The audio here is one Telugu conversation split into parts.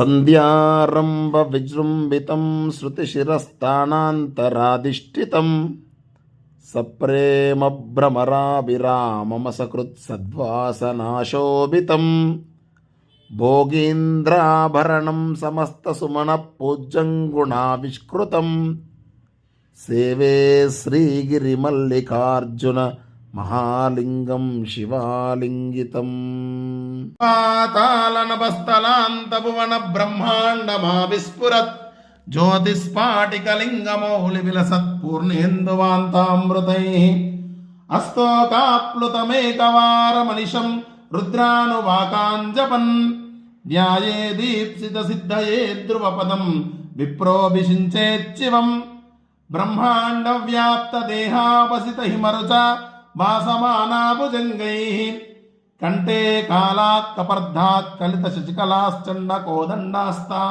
సంధ్యారంభ విజృంభితం శృతిశిరస్థానాంతరాధిష్ఠితం సప్రేమ భ్రమరాభిరామమసకృత్ సద్వాసనాశోభితం భోగీంద్రాభరణం సమస్తసుమన మహాలింగం శివాలింగితం. పాతాళనభస్థలాంతభువన బ్రహ్మాండమా విస్ఫురత్ జ్యోతిస్ఫాటికలింగమౌళి విలసత్ పూర్ణేందువాంతామృతై అస్తోకాప్లుతమేకవారమనిశం రుద్రానువాకాంజపన్ ధ్యాయే దీప్సిత సిద్ధయే ధ్రువపదం విప్రోభిషించేచ్చివం బ్రహ్మాండ వ్యాప్త దేహాపసిత హిమరుచ వాసమానాభుజంగై కంఠే కాలాత్ కలిత శశికలాశ్చండ కోదండాస్తా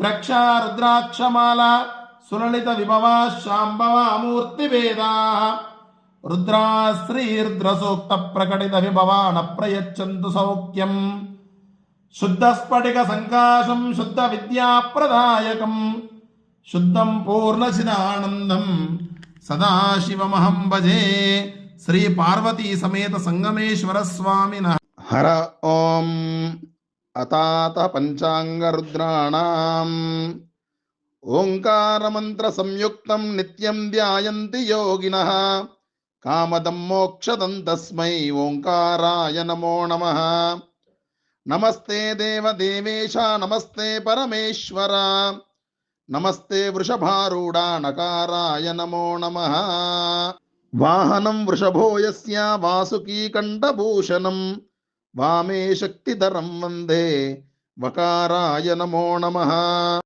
త్రక్షా రుద్రాక్షమాల సులలిత విభవా శాంభవా మూర్తివేదా రుద్రా శ్రీర్ద్రసూక్త ప్రకటిత విభవాన ప్రయచ్చంతు సౌఖ్యం శుద్ధస్ఫటిక సంకాశం శుద్ధ విద్యాప్రదాయకం శుద్ధం పూర్ణశిదానందం సదాశివమహం భజే శ్రీ పార్వతీ సమేత సంగమేశ్వర స్వామిన. హర ఓం అతాత పంచాంగరుద్రాణం. ఓంకారమంత్ర సంయుక్తం నిత్యం ధ్యాయంతి యోగిన. కామదం మోక్షదం తస్మై ఓంకారాయ నమో నమ. నమస్తే దేవదేవేశ నమస్తే పరమేశ్వర. నమస్తే వృషభారూఢా నకారాయ నమో నమ. వాహనం వృషభోయస్య వాసుకీ కంఠభూషణం. వామే శక్తిధరం వందే వకారాయ నమో నమ.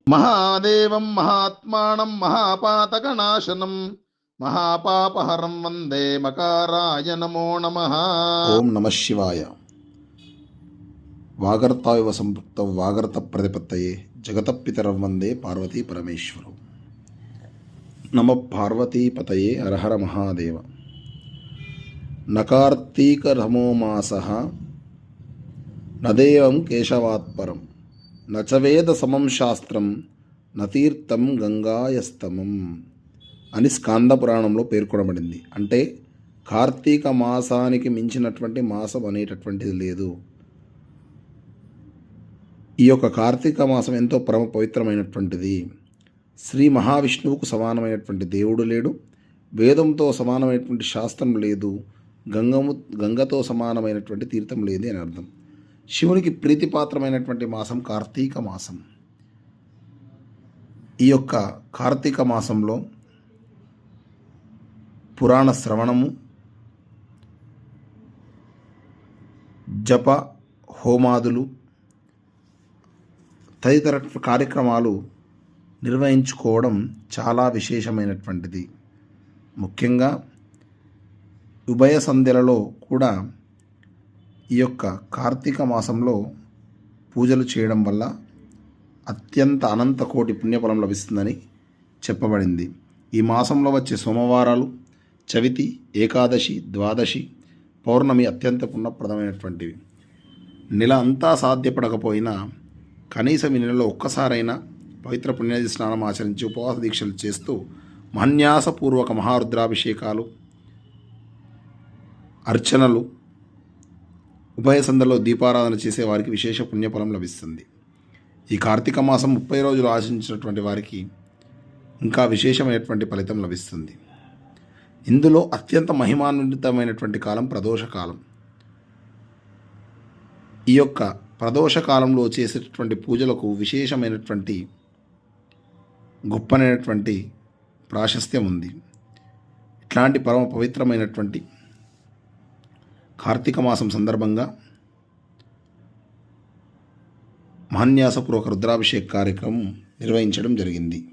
మహాదేవం మహాత్మానం మహాపాతకనాశనం. మహాపాపహరం వందే మకారాయ నమో నమ. ఓం నమ శివాయ. వాగర్తావివ సంపృక్త వాగర్త ప్రతిపత్తయే జగతపితరం వందే పార్వతీ పరమేశ్వరం. నమ పార్వతీపతయే హరహర మహాదేవ. నకార్తీకరమో మాస నదేవం కేశవాత్పరం నచవేద సమం శాస్త్రం నతీర్థం గంగాయస్తమం అని స్కాంద పురాణంలో పేర్కొనబడింది. అంటే కార్తీక మాసానికి మించినటువంటి మాసం అనేటటువంటిది లేదు. ఈ యొక్క కార్తీక మాసం ఎంతో పరమ పవిత్రమైనటువంటిది. శ్రీ మహావిష్ణువుకు సమానమైనటువంటి దేవుడు లేడు. వేదంతో సమానమైనటువంటి శాస్త్రం లేదు. గంగము గంగతో సమానమైనటువంటి తీర్థం లేదు అని అర్థం. శివునికి ప్రీతిపాత్రమైనటువంటి మాసం కార్తీక మాసం. ఈ యొక్క కార్తీక మాసంలో పురాణ శ్రవణము జప హోమాదులు తదితర కార్యక్రమాలు నిర్వహించుకోవడం చాలా విశేషమైనటువంటిది. ముఖ్యంగా ఉభయ సంధ్యలలో కూడా ఈ యొక్క కార్తీక మాసంలో పూజలు చేయడం వల్ల అత్యంత అనంత కోటి పుణ్యఫలం లభిస్తుందని చెప్పబడింది. ఈ మాసంలో వచ్చే సోమవారాలు చవితి ఏకాదశి ద్వాదశి పౌర్ణమి అత్యంత పుణ్యప్రదమైనటువంటివి. నెల అంతా సాధ్యపడకపోయినా కనీసం ఈ నెలలో ఒక్కసారైనా పవిత్ర పుణ్యది స్నానం ఆచరించి ఉపవాస దీక్షలు చేస్తూ మన్యాసపూర్వక మహారుద్రాభిషేకాలు అర్చనలు ఉభయ సందర్లో దీపారాధన చేసే వారికి విశేష పుణ్యఫలం లభిస్తుంది. ఈ కార్తీక మాసం ముప్పై రోజులు ఆశించినటువంటి వారికి ఇంకా విశేషమైనటువంటి ఫలితం లభిస్తుంది. ఇందులో అత్యంత మహిమాన్వితమైనటువంటి కాలం ప్రదోష కాలం ఈ యొక్క ప్రదోష కాలంలో చేసేటటువంటి పూజలకు విశేషమైనటువంటి గొప్పనైనటువంటి ప్రాశస్త్యం ఉంది. ఇట్లాంటి పరమ పవిత్రమైనటువంటి కార్తీక మాసం సందర్భంగా మహాన్యాసపూర్వక రుద్రాభిషేక్ కార్యక్రమం నిర్వహించడం జరిగింది.